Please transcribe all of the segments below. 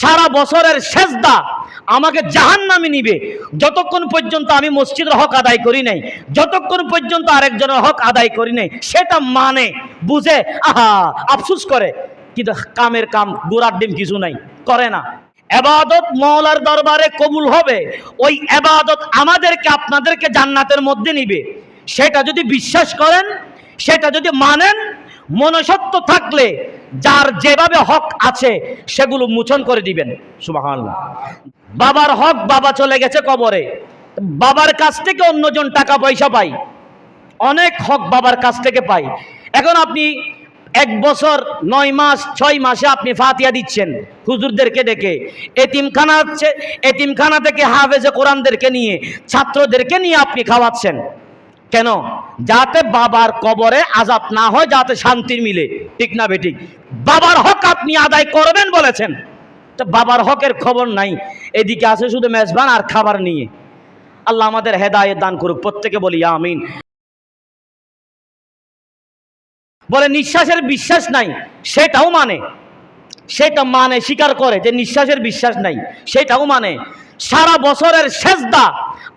সারা বছরের শেষদা আমাকে জাহান নামে নিবে। যতক্ষণ পর্যন্ত আমি মসজিদের হক আদায় করি নাই, যতক্ষণ পর্যন্ত আরেকজনের হক আদায় করি নাই, সেটা মানে বুঝে? আহা, আফসুস করে। কিন্তু কামের কাম, গোড়ার ডিম কিছু নাই, করে না। এবাদত মৌলার দরবারে কবুল হবে, ওই এবাদত আমাদেরকে, আপনাদেরকে জান্নাতের মধ্যে নিবে। সেটা যদি বিশ্বাস করেন, সেটা যদি মানেন মনসত্ব থাকলে, যার যেভাবে হক আছে, সেগুলো মোচন করে দিবেন। সুবাহান বাবার হক বাবা চলে গেছে কবরে। বাবার কাছ থেকে অন্যজন টাকা পয়সা পাই অনেক হক বাবার কাছ থেকে পাই এখন আপনি এক বছর, নয় মাস, ছয় মাসে আপনি ফাতিয়া দিচ্ছেন হুজুরদেরকে ডেকে। এতিমখানা হচ্ছে, এতিমখানা থেকে হাফেজে কোরআনদেরকে নিয়ে, ছাত্রদেরকে নিয়ে আপনি খাওয়াচ্ছেন। কেন? যাতে বাবার কবরে আজাব না হয়, যাতে শান্তির মিলে। ঠিক না বেঠিক? বাবার হক আপনি আদায় করবেন বলেছেন। তো বাবার হকের খবর নাই। এদিকে আছে শুধু মেজবান আর খাবার নিয়ে। আল্লাহ আমাদের হেদায়েত দান করুক, প্রত্যেকে বলি আমিন। বলে নিঃশ্বাসের বিশ্বাস নাই, সেটাও মানে। সেটা মানে স্বীকার করে যে নিঃশ্বাসের বিশ্বাস নাই, সেটাও মানে। সারা বছরের শেষদা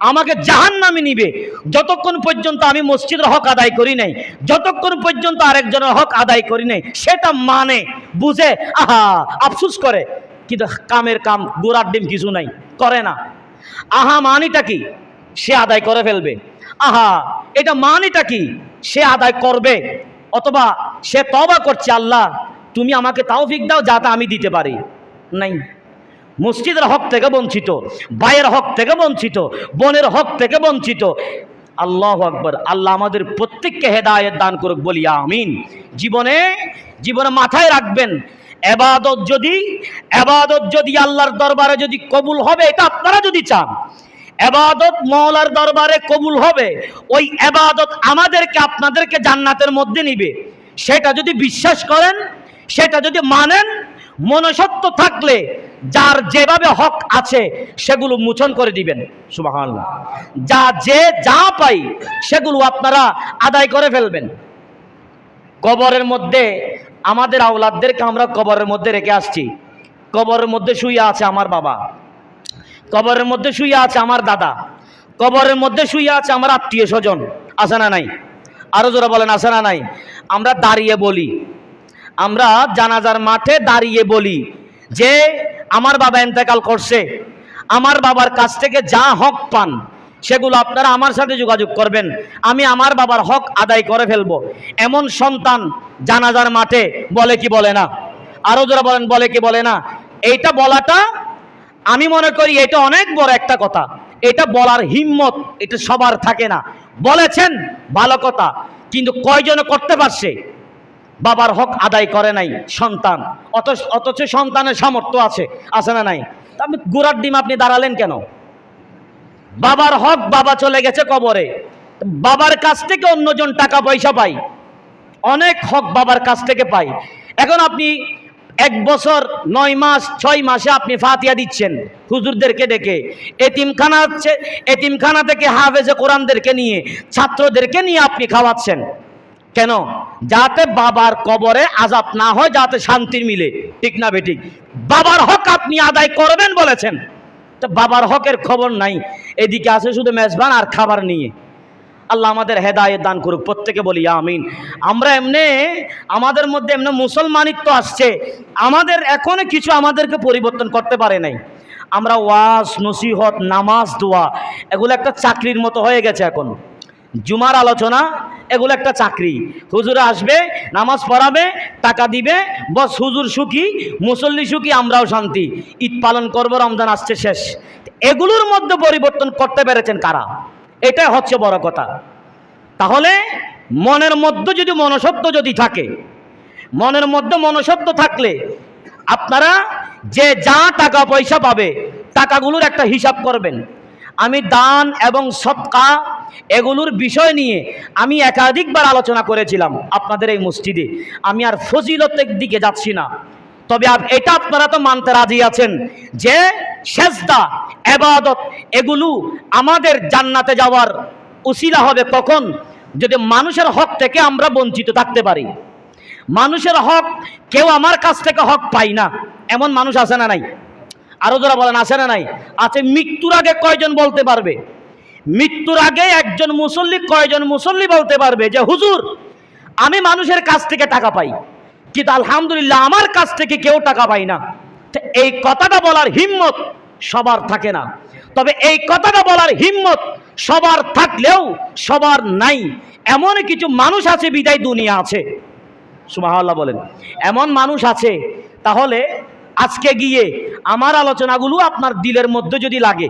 আমাকে জাহান নামে নিবে। যতক্ষণ পর্যন্ত আমি মসজিদের হক আদায় করি নাই, যতক্ষণ পর্যন্ত আরেকজনের হক আদায় করি নাই, সেটা মানে বুঝে? আহা, আফসুস করে। কিন্তু কামের কাম, গোড়ার ডিম কিছু নাই, করে না। আহা, মানিটা কি? সে আদায় করে ফেলবে। আহা, এটা মানিটা কি? সে আদায় করবে। অথবা সে তবা করছে, আল্লাহ, তুমি আমাকে তাও ফিক দাও, যাতে আমি দিতে পারি। নাই। মসজিদের হক থেকে বঞ্চিত, ভাইয়ের হক থেকে বঞ্চিত, বোনের হক থেকে বঞ্চিত। আল্লাহ আকবর, আল্লাহ আমাদের প্রত্যেককে হেদায়েত দান করুক, বলি আমিন। জীবনে জীবনে মাথায় রাখবেন, এবাদত যদি এবাদত যদি আল্লাহর দরবারে যদি কবুল হবে, এটা আপনারা যদি চান, এবাদত মৌলার দরবারে কবুল হবে, ওই এবাদত আমাদেরকে, আপনাদেরকে জান্নাতের মধ্যে নিবে। সেটা যদি বিশ্বাস করেন, সেটা যদি মানেন মনসত্ব থাকলে যার যেভাবে হক আছে, সেগুলো মোচন করে দিবেন। সুবাহান যা যে যা পাই, সেগুলো আপনারা আদায় করে ফেলবেন। কবরের মধ্যে, আমাদের আওলাদদেরকে আমরা কবরের মধ্যে রেখে আসছি। কবরের মধ্যে শুয়ে আছে আমার বাবা। কবরের মধ্যে শুয়ে আছে আমার দাদা। কবরের মধ্যে শুয়ে আছে আমার আত্মীয় স্বজন। আছে না নাই? আরও জোরা বলেন, আছে না নাই? আমরা দাঁড়িয়ে বলি। আমরা জানাজার মাঠে দাঁড়িয়ে বলি যে আমার বাবা এন্তেকাল করছে। আমার বাবার কাছ থেকে যা হক পান, সেগুলো আপনারা আমার সাথে যোগাযোগ করবেন। আমি আমার বাবার হক আদায় করে ফেলব। এমন সন্তান জানাজার মাঠে বলে কি বলে না? আরও যারা বলেন, বলে কি বলে না? এইটা বলাটা, আমি মনে করি এটা অনেক বড় একটা কথা। এটা বলার হিম্মত, এটা সবার থাকে না। বলেছেন, ভালো কথা, কিন্তু কয়জনে করতে পারছে? বাবার হক আদায় করে নাই সন্তান। অত অথচ সন্তানের সামর্থ্য আছে আছে না নাই? আপনি গোড়ার ডিম আপনি দাঁড়ালেন কেন? বাবার হক বাবা চলে গেছে কবরে। বাবার কাছ থেকে অন্যজন টাকা পয়সা পাই অনেক হক বাবার কাছ থেকে পাই এখন আপনি এক বছর, নয় মাস, ছয় মাসে আপনি ফাতিয়া দিচ্ছেন হুজুরদেরকে ডেকে। এতিমখানা হচ্ছে, এতিমখানা থেকে হাফেজে কোরআনদেরকে নিয়ে, ছাত্রদেরকে নিয়ে আপনি খাওয়াচ্ছেন। কেন? যাতে বাবার কবরে আজাব না হয়, যাতে শান্তির মিলে। ঠিক না বেঠিক? বাবার হক আপনি আদায় করবেন বলেছেন। তো বাবার হকের খবর নাই। এদিকে আছে শুধু মেজবান আর খাবার নিয়ে। আল্লাহ আমাদের হেদায়েত দান করুক, প্রত্যেকে বলি আমিন। আমরা এমনি, আমাদের মধ্যে এমনি মুসলমানিত্ব আসছে। আমাদের এখনও কিছু আমাদেরকে পরিবর্তন করতে পারে নাই। আমরা ওয়াজ, নসিহত, নামাজ, দোয়া, এগুলো একটা চাকরির মতো হয়ে গেছে এখন। জুমার আলোচনা এগুলো একটা চাকরি। হুজুরে আসবে, নামাজ পড়াবে, টাকা দিবে, বস হুজুর সুখী, মুসল্লি সুখী, আমরাও শান্তি। ঈদ পালন করব, রমজান আসছে শেষ। এগুলোর মধ্যে পরিবর্তন করতে পেরেছেন কারা? এটাই হচ্ছে বড় কথা। তাহলে মনের মধ্যে যদি মনসত্ব যদি থাকে, মনের মধ্যে মনসত্ব থাকলে আপনারা যে যা টাকা পয়সা পাবে, টাকাগুলোর একটা হিসাব করবেন। আমি দান এবং সৎকা এগুলোর বিষয় নিয়ে আমি একাধিকবার আলোচনা করেছিলাম আপনাদের এই মসজিদে। আমি আর ফজিলতের দিকে যাচ্ছি না। তবে এটা আপনারা তো মানতে রাজি আছেন যে সেজদা, এবাদত, এগুলো আমাদের জান্নাতে যাওয়ার উসিলা হবে কখন? যদি মানুষের হক থেকে আমরা বঞ্চিত থাকতে পারি। মানুষের হক কেউ আমার কাছ থেকে হক পাই না। এমন মানুষ আছে না নাই? আরও যারা বলেন, আছে না নাই? আছে, মৃত্যুর আগে কয়জন বলতে পারবে? মৃত্যুর আগে একজন মুসল্লি কয়জন মুসল্লি বলতে পারবে যে, হুজুর, আমি মানুষের কাছ থেকে টাকা পাই, কিন্তু আলহামদুলিল্লাহ আমার কাছ থেকে কেউ টাকা পাই না। এই কথাটা বলার হিম্মত সবার থাকে না। তবে এই কথাটা বলার হিম্মত সবার থাকলেও সবার নাই। এমন কিছু মানুষ আছে, বিদায় দুনিয়া আছে। সুমাহাল্লাহ বলেন। এমন মানুষ আছে, তাহলে আজকে গিয়ে আমার আলোচনাগুলো আপনার দিলের মধ্যে যদি লাগে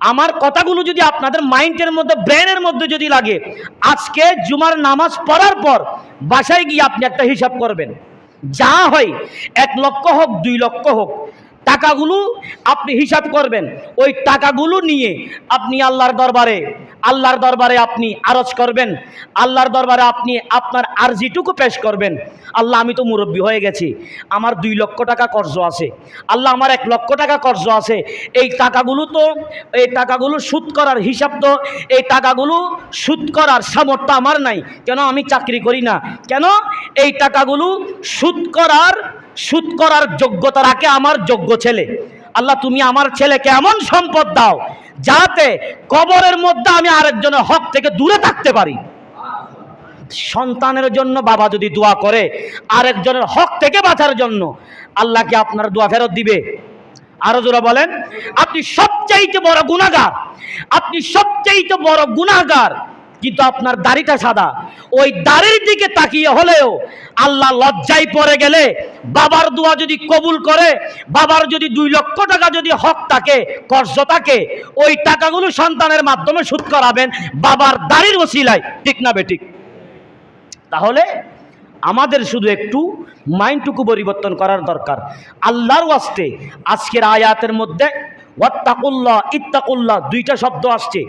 আমার কথাগুলো যদি আপনাদের মাইন্ডের মধ্যে, ব্রেনের মধ্যে যদি লাগে, আজকে জুমার নামাজ পড়ার পর বাসায় গিয়ে আপনি একটা হিসাব করবেন। যা হয়, এক লক্ষ হোক, দুই লক্ষ হোক টাকাগুলো আপনি হিসাব করবেন। ওই টাকাগুলো নিয়ে আপনি আল্লাহর দরবারে আল্লাহর দরবারে আপনি আরজ করবেন। আল্লাহর দরবারে আপনি আপনার আরজিটুকু পেশ করবেন। আল্লাহ, আমি তো মুরব্বী হয়ে গেছি। আমার দুই লক্ষ টাকা কর্জ আছে। আল্লাহ, আমার এক লক্ষ টাকা কর্জ আছে। এই টাকাগুলো তো, এই টাকাগুলো সুদ করার হিসাব তো, এই টাকাগুলো সুদ করার সামর্থ্য আমার নাই। কেন আমি চাকরি করি না? কেন? এই টাকাগুলো সুদ করার সুদ করার যোগ্যতা রাখে আমার যোগ্য ছেলে। আল্লাহ, তুমি আমার ছেলেকে এমন সম্পদ দাও যাতে কবরের মধ্যে আমি আরেকজনের হক থেকে দূরে থাকতে পারি। সন্তানের জন্য বাবা যদি দোয়া করে আরেকজনের হক থেকে বাঁচার জন্য আল্লাহকে আপনার দোয়া ফেরত দিবে? আরও জোরা বলেন, আপনি সবচাইতে বড় গুণাগার আপনি সবচাইতে বড় গুণাগার কিন্তু আপনার দাড়িটা সাদা। ওই দাড়ির দিকে তাকিয়ে হলেও আল্লাহ লজ্জায় পড়ে গেলে বাবার দোয়া যদি কবুল করে, বাবার যদি দুই লক্ষ টাকা যদি হক থাকে, কর্জ থাকে, ওই টাকাগুলো সন্তানের মাধ্যমে সুদ করাবেন, বাবার দাড়ির ওসিলায়। ঠিক না বেঠিক? তাহলে আমাদের শুধু একটু মাইন্ডটুকু পরিবর্তন করার দরকার। আল্লাহর ওয়াস্তে আজকের আয়াতের মধ্যে, ওয়াত্তাকুল্লাহ, ইত্তাকুল্লাহ দুইটা শব্দ আসছে।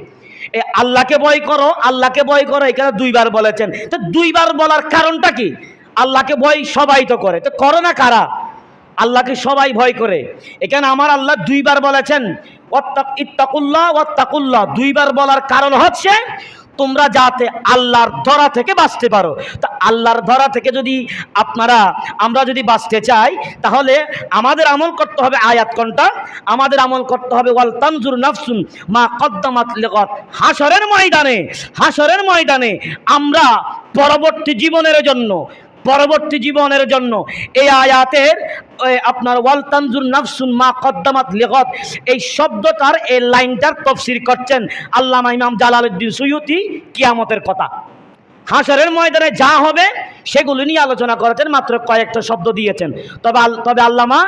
আল্লাহকে ভয় করো, আল্লাহকে ভয় করো, এখানে দুইবার বলেছেন। তো দুইবার বলার কারণটা কি? আল্লাহকে ভয় সবাই তো করে। তো করো না কারা? আল্লাহকে সবাই ভয় করে। এখানে আমার আল্লাহ দুইবার বলেছেন ইত্তাকুল্লাহ, ওয়াত্তাকুল্লাহ। দুইবার বলার কারণ হচ্ছে তোমরা যাতে আল্লাহর ধরা থেকে বাঁচতে পারো। তা আল্লাহর ধরা থেকে যদি আপনারা, আমরা যদি বাঁচতে চাই, তাহলে আমাদের আমল করতে হবে আয়াত কোনটা আমাদের আমল করতে হবে ওয়াল তানজুর নাফসুন মা কদ্দামাত লেগত হাসরের ময়দানে হাসরের ময়দানে আমরা পরবর্তী জীবনের জন্য পরবর্তী জীবনের জন্য। এই আয়াতের আপনার, ওয়াল তানজুর নাফসুন মা কদ্দামাত লেগত এই শব্দটার, এই লাইনটার তফসির করছেন আল্লামা ইমাম জালালউদ্দিন সুয়ুতি কিয়ামতের কথা। হাসরের ময়দানে যা হবে, সেগুলো নিয়ে আলোচনা করেছেন, মাত্র কয়েকটা শব্দ দিয়েছেন। তবে তবে আল্লামা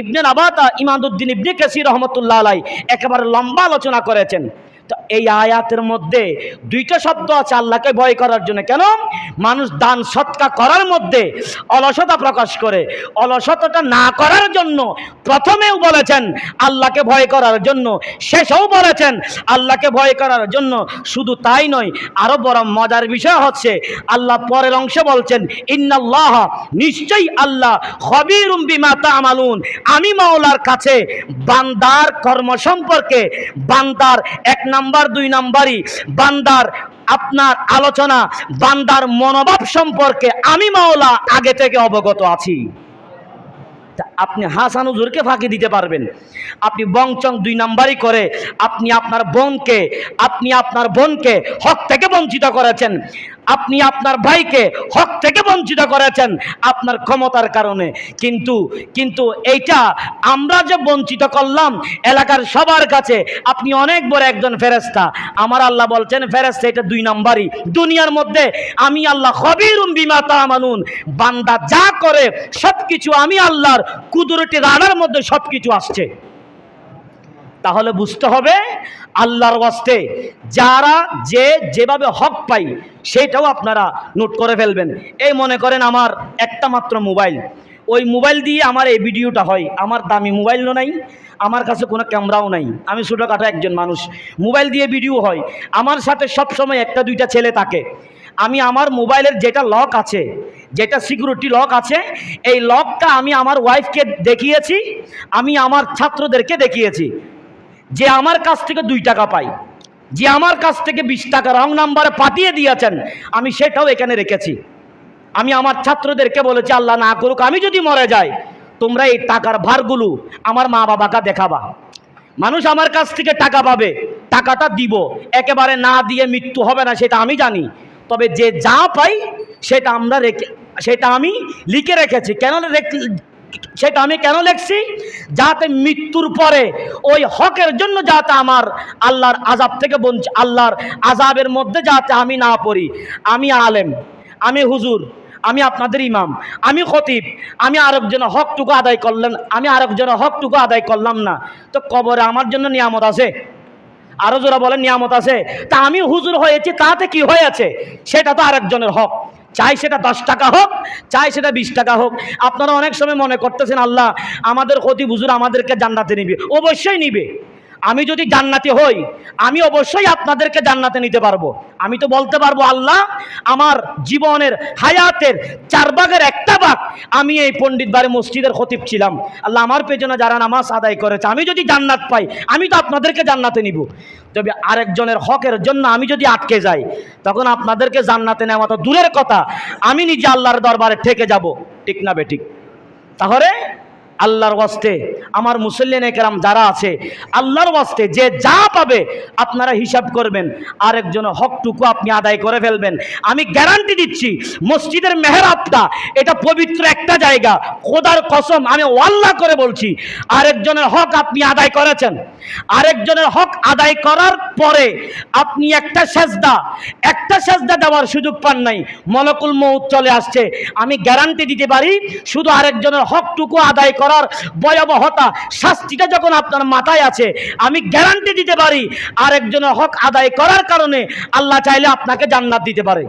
ইবনে নাবাতা ইমাদুদ্দিন ইবনে কেসির রহমতুল্লাহ আলাই একেবারে লম্বা আলোচনা করেছেন। এই আয়াতের মধ্যে দুইটা শব্দ আছে আল্লাহকে ভয় করার জন্য। কেন? মানুষ দান সৎকা করার মধ্যে অলসতা প্রকাশ করে। অলসতাটা না করার জন্য প্রথমেও বলেছেন আল্লাহকে ভয় করার জন্য, শেষেও বলেছেন আল্লাহকে ভয় করার জন্য। শুধু তাই নয়, আরও বড় মজার বিষয় হচ্ছে, আল্লাহ পরের অংশে বলছেন, ইন্নাল্লাহ, নিশ্চয়ই আল্লাহ খবিরুম বিমা তামালুন। আমি মাওলার কাছে বান্দার কর্ম সম্পর্কে, বান্দার এক নাম্বার দুই নাম্বারই বান্দার আপনার আলোচনা, বান্দার মনোভাব সম্পর্কে আমি মাওলা আগে থেকে অবগত আছি। আপনি হাসান হুজুরকে ফাঁকি দিতে পারবেন। আপনি বংচং দুই নাম্বারই করে আপনি আপনার বোনকে, আপনি আপনার বোনকে হক থেকে বঞ্চিত করেছেন। আপনি আপনার ভাইকে হক থেকে বঞ্চিত করেছেন আপনার ক্ষমতার কারণে। কিন্তু কিন্তু এইটা আমরা যে বঞ্চিত করলাম এলাকার সবার কাছে, আপনি অনেক বড় একজন ফেরেস্তা আমার আল্লাহ বলছেন ফেরেস্তা এটা দুই নাম্বারই। দুনিয়ার মধ্যে আমি আল্লাহ খবিরুম বিমা তামানুন বান্দা যা করে সব কিছু আমি আল্লাহর কুদরতি রানার মধ্যে সব কিছু আসছে। তাহলে বুঝতে হবে আল্লাহর ওয়াস্তে, যারা যে যেভাবে হক পাই সেটাও আপনারা নোট করে ফেলবেন। এই মনে করেন আমার একটা মাত্র মোবাইল। ওই মোবাইল দিয়ে আমার এই ভিডিওটা হয়। আমার দামি মোবাইলও নাই, আমার কাছে কোনো ক্যামেরাও নাই। আমি ছোটোখাটো একজন মানুষ। মোবাইল দিয়ে ভিডিও হয়। আমার সাথে সব সময় একটা দুইটা ছেলে থাকে। আমি আমার মোবাইলের যেটা লক আছে, যেটা সিকিউরিটি লক আছে, এই লকটা আমি আমার ওয়াইফকে দেখিয়েছি, আমি আমার ছাত্রদেরকে দেখিয়েছি। যে আমার কাছ থেকে দুই টাকা পাই, যে আমার কাছ থেকে বিশ টাকা রং নাম্বারে পাঠিয়ে দিয়েছেন, আমি সেটাও এখানে রেখেছি। আমি আমার ছাত্রদেরকে বলেছি, আল্লাহ না করুক, আমি যদি মরে যাই, তোমরা এই টাকার ভারগুলো আমার মা বাবাকে দেখাবা। মানুষ আমার কাছ থেকে টাকা পাবে, টাকাটা দিব। একেবারে না দিয়ে মৃত্যু হবে না, সেটা আমি জানি। তবে যে যা পাই, সেটা আমরা রেখে, সেটা আমি লিখে রেখেছি। কেন সেটা আমি কেন লিখছি? যাতে মৃত্যুর পরে ওই হকের জন্য যাতে আমার আল্লাহর আজাব থেকে বঞ্চ, আল্লাহর আজাবের মধ্যে যাতে আমি না পড়ি। আমি আলেম, আমি হুজুর, আমি আপনাদের ইমাম, আমি খতিব, আমি আরেকজনের হকটুকু আদায় করলেন আমি আরেকজনের হকটুকু আদায় করলাম না। তো কবরে আমার জন্য নিয়ামত আছে? আরও যারা বলেন, নিয়ামত আছে? তা আমি হুজুর হয়েছি, তাতে কি হয়েছে? সেটা তো আরেকজনের হক। চাই সেটা দশ টাকা হোক, চাই সেটা বিশ টাকা হোক। আপনারা অনেক সময় মনে করতেছেন, আল্লাহ, আমাদের ক্ষতি বুঝুর আমাদেরকে জান্নাতে নিবে। অবশ্যই নিবে। আমি যদি জান্নাতি হই, আমি অবশ্যই আপনাদেরকে জান্নাতে নিতে পারব। আমি তো বলতে পারব, আল্লাহ, আমার জীবনের হায়াতের চার ভাগের একটা বাঘ আমি এই পণ্ডিত বাড়ি মসজিদের খতিব ছিলাম। আল্লাহ আমার পেছনে যারা নামাজ আদায় করেছে, আমি যদি জান্নাত পাই, আমি তো আপনাদেরকে জান্নাতে নিব। তবে আরেকজনের হকের জন্য আমি যদি আটকে যাই, তখন আপনাদেরকে জান্নাতে নেওয়া তো দূরের কথা। আমি নিজে আল্লাহর দরবারে ঠেকে যাব। ঠিক না বেঠিক তাহলে আল্লাহর ওয়াস্তে। আমার মুসল্লিন একরাম যারা আছে, আল্লাহর ওয়াস্তে যে যা পাবে আপনারা হিসাব করবেন। আরেকজনের হকটুকু আপনি আদায় করে ফেলবেন। আমি গ্যারান্টি দিচ্ছি, মসজিদের মেহরাবটা, এটা পবিত্র একটা জায়গা। খোদার কসম, আমি ওয়াল্লাহ করে বলছি, আরেকজনের হক আপনি আদায় করেছেন। আরেকজনের হক আদায় করার পরে আপনি একটা সেজদা একটা সেজদা দেওয়ার সুযোগ পান নাই। মলকুল মৌত চলে আসছে। আমি গ্যারান্টি দিতে পারি, শুধু আরেকজনের হকটুকু আদায় করার ভয়াবহতা, শাস্তিটা যখন আপনার মাথায় আছে, আমি গ্যারান্টি দিতে পারি, আরেকজনের হক আদায় করার কারণে আল্লাহ চাইলে আপনাকে জান্নাত দিতে পারে।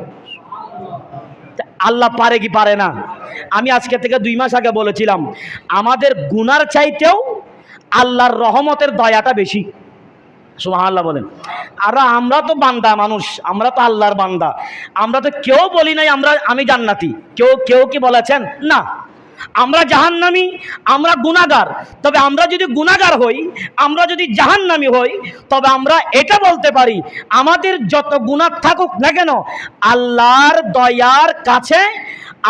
আল্লাহ পারে কি পারে না? আমি আজকে থেকে দুই মাস আগে বলেছিলাম, আমাদের গুনার চাইতেও আল্লাহর রহমতের দয়াটা বেশি। সুবহানাল্লাহ বলেন। আর আমরা তো বান্দা মানুষ, আমরা তো আল্লাহর বান্দা। আমরা তো কেউ বলি নাই আমরা, আমি জান্নাতি। কেউ কেউ কি বলেছেন? না। আমরা জাহান্নামি, আমরা গুণাগার তবে আমরা যদি গুণাগার হই, আমরা যদি জাহান্নামি হই, তবে আমরা এটা বলতে পারি, আমাদের যত গুণার থাকুক না কেন, আল্লাহর দয়ার কাছে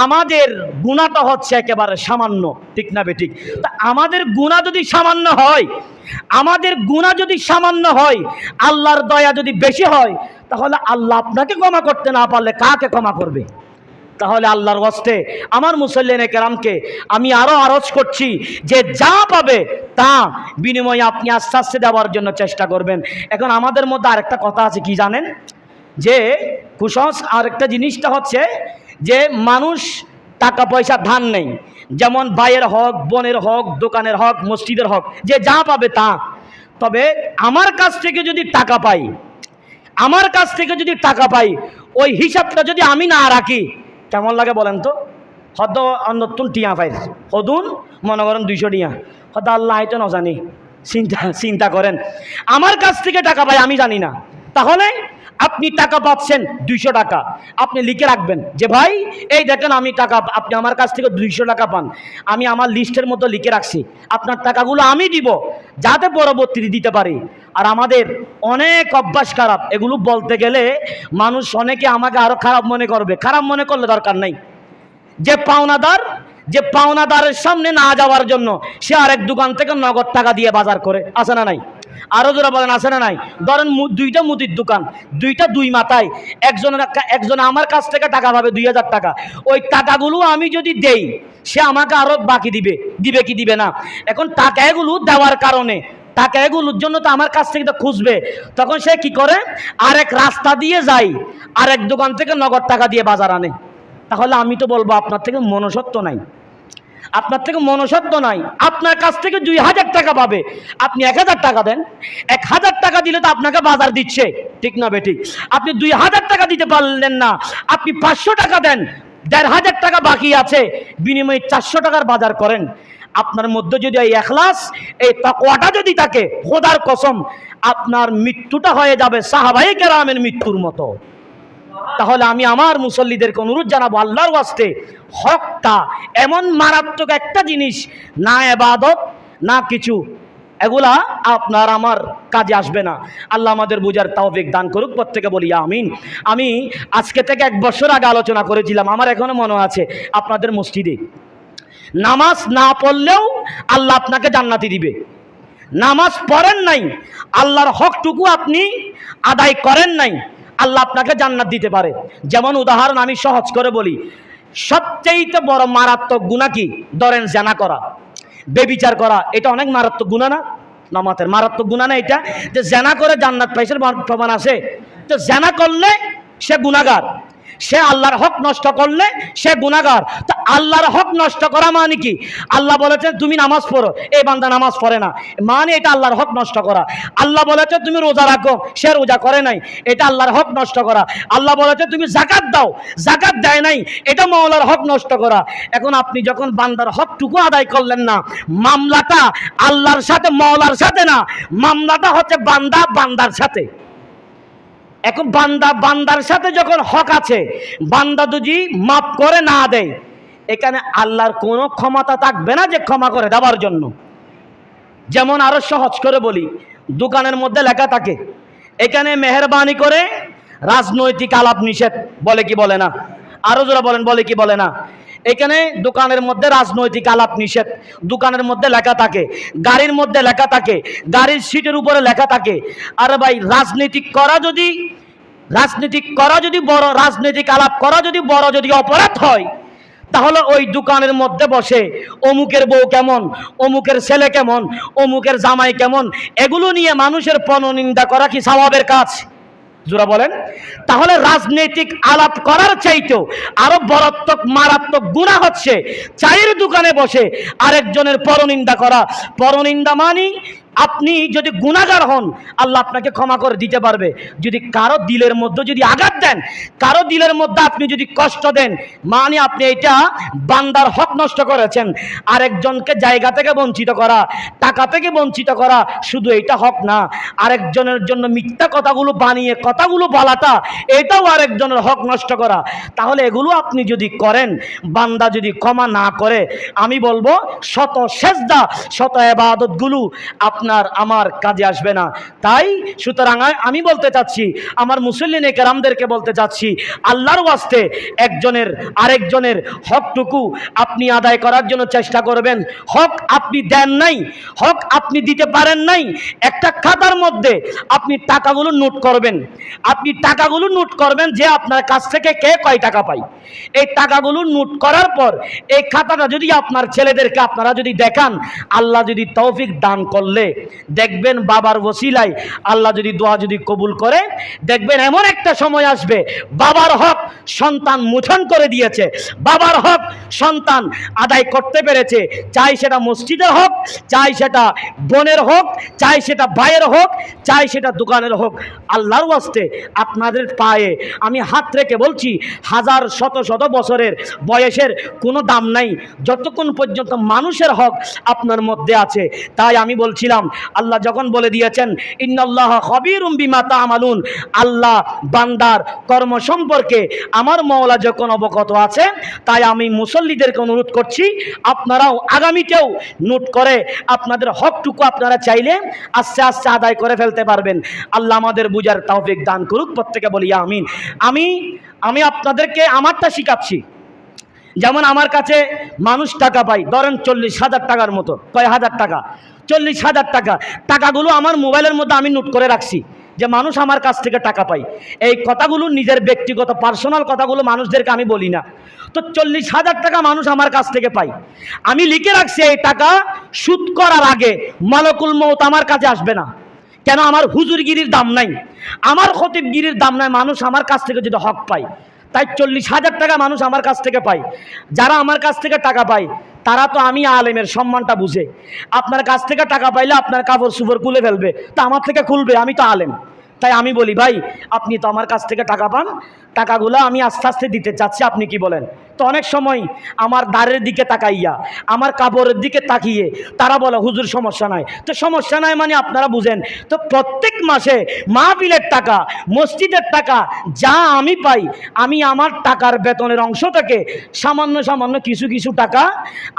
আমাদের গুণাটা হচ্ছে একেবারে সামান্য, ঠিক না বেঠিক তা আমাদের গুণা যদি সামান্য হয়, আমাদের গুণা যদি সামান্য হয়, আল্লাহর দয়া যদি বেশি হয়, তাহলে আল্লাহ আপনাকে ক্ষমা করতে না পারলে কাকে ক্ষমা করবে? তাহলে আল্লাহর হস্তে আমার মুসল্লিন কেরামকে আমি আরও আরজ করছি যে যা পাবে তা বিনিময়ে আপনি আস্তে আস্তে দেওয়ার জন্য চেষ্টা করবেন। এখন আমাদের মধ্যে আরেকটা কথা আছে, কি জানেন? যে কুসংস আরেকটা জিনিসটা হচ্ছে যে মানুষ টাকা পয়সা ধান নেই। যেমন ভাইয়ের হক, বোনের হক, দোকানের হক, মসজিদের হক, যে যা পাবে তা। তবে আমার কাছ থেকে যদি টাকা পাই, আমার কাছ থেকে যদি টাকা পাই, ওই হিসাবটা যদি আমি না রাখি কেমন লাগে বলেন তো? হয়তো নতুন টিয়া পাই হদুন মনে করেন দুইশো টিয়া। হদ আল্লাহ হয়তো নজানি। চিন্তা চিন্তা করেন। আমার কাছ থেকে টাকা পাই আমি জানি না। তাহলে আপনি টাকা পাচ্ছেন দুইশো টাকা। আপনি লিখে রাখবেন যে, ভাই, এই দেখেন আমি টাকা, আপনি আমার কাছ থেকে দুইশো টাকা পান। আমি আমার লিস্টের মতো লিখে রাখছি। আপনার টাকাগুলো আমি দিব, যাতে পরবর্তীতে দিতে পারি। আর আমাদের অনেক অভ্যাস খারাপ। এগুলো বলতে গেলে মানুষ অনেকে আমাকে আরও খারাপ মনে করবে। খারাপ মনে করলে দরকার নাই। যে পাওনাদার, যে পাওনাদারের সামনে না যাওয়ার জন্য সে আরেক দোকান থেকে নগদ টাকা দিয়ে বাজার করে। আসে না নাই? আরও যারা বলেন আসে না নাই? ধরেন দুইটা মুদির দোকান, দুইটা দুই মাথায়, একজনের একজন আমার কাছ থেকে টাকা পাবে দুই হাজার টাকা। ওই টাকাগুলো আমি যদি দেই, সে আমাকে আরও বাকি দিবে দিবে কি দিবে না? এখন টাকা এগুলো দেওয়ার কারণে টাকা এগুলোর জন্য তো আমার কাছ থেকে তো খুঁজবে। তখন সে কি করে? আরেক রাস্তা দিয়ে যায়, আরেক দোকান থেকে নগদ টাকা দিয়ে বাজার আনে। তাহলে আমি তো বলব, আপনার থেকে মনসত্ব নাই। আপনার থেকে মনসত্ব নাই। আপনার কাছ থেকে দুই হাজার টাকা পাবে। আপনি এক হাজার টাকা দেন। এক হাজার টাকা দিলে তো আপনাকে বাজার দিচ্ছে। ঠিক না বেঠিক আপনি দুই হাজার টাকা দিতে পারলেন না। আপনি পাঁচশো টাকা দেন। দেড় হাজার টাকা বাকি আছে। বিনিময়ে চারশো টাকার বাজার করেন। আপনার মধ্যে যদি এই এখলাস, এই তাকওয়াটা যদি থাকে, খোদার কসম, আপনার মৃত্যুটা হয়ে যাবে সাহাবাই কেরামের মৃত্যুর মতো। তাহলে আমি আমার মুসল্লিদেরকে অনুরোধ জানাব, আল্লাহর ওয়াস্তে হকটা এমন মারাত্মক একটা জিনিস, না এবাদত, না কিছু, এগুলা আপনার আমার কাজে আসবে না। আল্লাহ আমাদের বুঝার তাওফিক দান করুক, প্রত্যেকে বলি আমিন। আমি আজকে থেকে এক বছর আগে আলোচনা করেছিলাম, আমার এখনও মনে আছে আপনাদের মসজিদে। নামাজ না পড়লেও আল্লাহ আপনাকে জান্নাতি দিবে। নামাজ পড়েন নাই, আল্লাহর হকটুকু আপনি আদায় করেন নাই। আল্লাহ আপনাকে জান্নাত দিতে পারে। যেমন উদাহরণ আমি সহজ করে বলি সবচেয়েতে বড় মারাত্মক গুণা কি? ধরেন জানা করা, বেবিচার করা, এটা অনেক মারাত্মক গুণা না? নামাতের মারাত্মক গুণা না এটা? যে জেনা করে জান্নাত পাইছে প্রমাণ আছে। তো জেনা করলে সে গুণাগার সে আল্লাহর হক নষ্ট করলে সে গুণাগার তো আল্লাহর হক নষ্ট করা মানে কি? আল্লাহ বলেছেন তুমি নামাজ পড়ো। এই বান্দা নামাজ পড়ে না। মানে এটা আল্লাহর হক নষ্ট করা। আল্লাহ বলেছে, তুমি রোজা রাখো। সে রোজা করে নাই। এটা আল্লাহর হক নষ্ট করা। আল্লাহ বলেছে, তুমি জাকাত দাও। জাকাত দেয় নাই। এটা মৌলার হক নষ্ট করা। এখন আপনি যখন বান্দার হকটুকু আদায় করলেন না, মামলাটা আল্লাহর সাথে মৌলার সাথে না। মামলাটা হচ্ছে বান্দা বান্দার সাথে। এখন বান্দা, বান্দার সাথে যখন হক আছে, বান্দা যদি মাফ করে না দেয়, এখানে আল্লাহর কোনো ক্ষমতা থাকবে না যে ক্ষমা করে দেওয়ার জন্য। যেমন আরও সহজ করে বলি, দোকানের মধ্যে লেখা থাকে, এখানে মেহরবানি করে রাজনৈতিক আলাপ নিষেধ, বলে কি বলে না? আরও যারা বলেন, বলে কি বলে না? এখানে দোকানের মধ্যে রাজনৈতিক আলাপ নিষেধ। দোকানের মধ্যে লেখা থাকে, গাড়ির মধ্যে লেখা থাকে, গাড়ির সিটের উপরে লেখা থাকে। আর ভাই, রাজনীতি করা যদি, রাজনীতি করা যদি বড়, রাজনৈতিক আলাপ করা যদি বড়, যদি অপরাধ হয়, তাহলে ওই দোকানের মধ্যে বসে অমুকের বউ কেমন, অমুকের ছেলে কেমন, অমুকের জামাই কেমন, এগুলো নিয়ে মানুষের পণনিন্দা করা কি স্বভাবের কাজ? জোরা বলেন। তাহলে রাজনৈতিক আলাপ করার চাইতেও আরও বরাত্মক, মারাত্মক গুণা হচ্ছে। চায়ের দোকানে বসে আরেকজনের পরনিন্দা করা। পরনিন্দা মানি আপনি যদি গুণাগার হন, আল্লাহ আপনাকে ক্ষমা করে দিতে পারবে। যদি কারও দিলের মধ্যে যদি আঘাত দেন, কারও দিলের মধ্যে আপনি যদি কষ্ট দেন মানে আপনি এটা বান্দার হক নষ্ট করেছেন। আরেকজনকে জায়গা থেকে বঞ্চিত করা, টাকা থেকে বঞ্চিত করা, শুধু এটা হক না, আরেকজনের জন্য মিথ্যা কথাগুলো বানিয়ে, কথাগুলো বলাটা, এটাও আরেকজনের হক নষ্ট করা। তাহলে এগুলো আপনি যদি করেন, বান্দা যদি ক্ষমা না করে, আমি বলব, শত সেজদা, শত এবাদতগুলো আপনার আমার কাজে আসবে না। তাই সুতরাং আমি বলতে চাচ্ছি, আমার মুসল্লিন কেরামদেরকে বলতে চাচ্ছি, আল্লাহর ওয়াস্তে একজনের আরেকজনের হকটুকু আপনি আদায় করার জন্য চেষ্টা করবেন। হক আপনি দেন নাই, হক আপনি দিতে পারেন নাই, একটা খাতার মধ্যে আপনি টাকাগুলো নোট করবেন। আপনি টাকাগুলো নোট করবেন যে আপনার কাছ থেকে কে কয় টাকা পায়। এই টাকাগুলো নোট করার পর এই খাতাটা যদি আপনার ছেলেদেরকে আপনারা যদি দেখান, আল্লাহ যদি তৌফিক দান করলে দেখবেন বাবার ওসিলায় আল্লাহ যদি দোয়া যদি কবুল করে, দেখবেন এমন একটা সময় আসবে, বাবার হক সন্তান মুঠন করে দিয়েছে, বাবার হক সন্তান আদায় করতে পেরেছে, চাই সেটা মসজিদের হোক, চাই সেটা বোনের হোক, চাই সেটা ভাইয়ের হোক, চাই সেটা দোকানের হোক, আল্লাহর ওয়াস্তে আপনাদের পায়ে আমি হাত রেখে বলছি, হাজার শত শত বছরের বয়সের কোনো দাম নাই, যতক্ষণ পর্যন্ত মানুষের হক আপনার মধ্যে আছে, তাই আমি বলছিলাম আল্লাহ যখন বলে দিয়েছেন, ইন্নাল্লাহ খবিরুম বিমা তামালুন আল্লাহ বান্দার কর্ম সম্পর্কে আমার মওলা যখন অবগত আছে তাই আমি মুসল্লিদেরকে অনুরোধ করছি, আপনারাও আগামীতেও নোট করে আপনাদের হকটুকু আপনারা চাইলে আস্তে আস্তে আদায় করে ফেলতে পারবেন। আল্লাহ আমাদের বুঝার তৌফিক দান করুক, প্রত্যেকে বলি আমিন। আমি আমি আপনাদেরকে আমারটা শিখাচ্ছি। যেমন আমার কাছে মানুষ টাকা পাই, ধরেন চল্লিশ হাজার টাকার মতো, কয় হাজার টাকা? চল্লিশ হাজার টাকা। টাকাগুলো আমার মোবাইলের মধ্যে আমি নোট করে রাখছি যে মানুষ আমার কাছ থেকে টাকা পাই এই কথাগুলো নিজের ব্যক্তিগত, পার্সোনাল কথাগুলো মানুষদেরকে আমি বলি না। তো চল্লিশ হাজার টাকা মানুষ আমার কাছ থেকে পাই আমি লিখে রাখছি এই টাকা সুদ করার আগে মালকুল মৌত আমার কাছে আসবে না। কেন? আমার হুজুরগিরির দাম নাই। আমার খতিবগিরির দাম নাই। মানুষ আমার কাছ থেকে যদি হক পায় তাই চল্লিশ হাজার টাকা মানুষ আমার কাছ থেকে পায়। যারা আমার কাছ থেকে টাকা পায়, তারা তো আমি আলেমের সম্মানটা বুঝে। আপনার কাছ থেকে টাকা পাইলে আপনার কাপড় সুপড় খুলে ফেলবে, তা আমার থেকে খুলবে, আমি তো আলেম। তাই আমি বলি, ভাই, আপনি তো আমার কাছ থেকে টাকা পান টাকাগুলো আমি আস্তে আস্তে দিতে চাচ্ছি, আপনি কি বলেন? তো অনেক সময় আমার দ্বারের দিকে তাকাইয়া, আমার কাপড়ের দিকে তাকিয়ে তারা বলে, হুজুর, সমস্যা নাই। তো সমস্যা নাই মানে আপনারা বুঝেন। তো প্রত্যেক মাসে মাহফিলের টাকা, মসজিদের টাকা, যা আমি পাই, আমি আমার টাকার বেতনের অংশ থেকে সামান্য সামান্য কিছু কিছু টাকা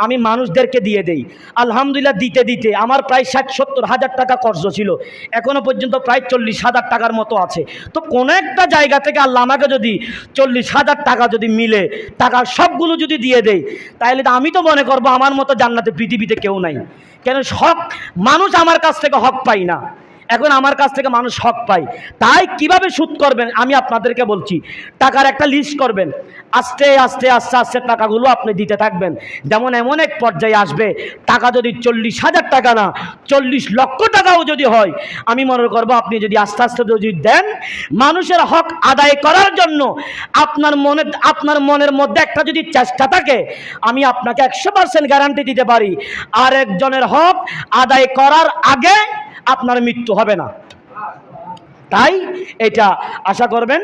আমি মানুষদেরকে দিয়ে দেই। আলহামদুলিল্লাহ দিতে দিতে আমার প্রায় ষাট সত্তর হাজার টাকা কর্জ ছিল। এখনও পর্যন্ত প্রায় চল্লিশ হাজার টাকার মতো আছে। তো কোনো একটা জায়গা থেকে আল্লাহ আমাকে যদি চল্লিশ হাজার টাকা যদি মিলে টাকা সবগুলো যদি দিয়ে দেয় তাহলে আমি তো মনে করব আমার মতো জান্নাতে পৃথিবীতে কেউ নাই। কেন হক মানুষ আমার কাছ থেকে হক পাই না। এখন আমার কাছ থেকে মানুষ হক পায়। তাই কীভাবে সুদ করবেন? আমি আপনাদেরকে বলছি, টাকার একটা লিস্ট করবেন। আস্তে আস্তে আস্তে আস্তে টাকাগুলো আপনি দিতে থাকবেন। যেমন এমন এক পর্যায়ে আসবে, টাকা যদি চল্লিশ হাজার টাকা না, চল্লিশ লক্ষ টাকাও যদি হয়, আমি মনে করব আপনি যদি আস্তে আস্তে যদি দেন, মানুষের হক আদায় করার জন্য আপনার মনে, আপনার মনের মধ্যে একটা যদি চেষ্টা থাকে, আমি আপনাকে একশো পার্সেন্ট গ্যারান্টি দিতে পারি। আর একজনের হক আদায় করার আগে আপনার মৃত্যু হবে না। তাই এটা আশা করবেন।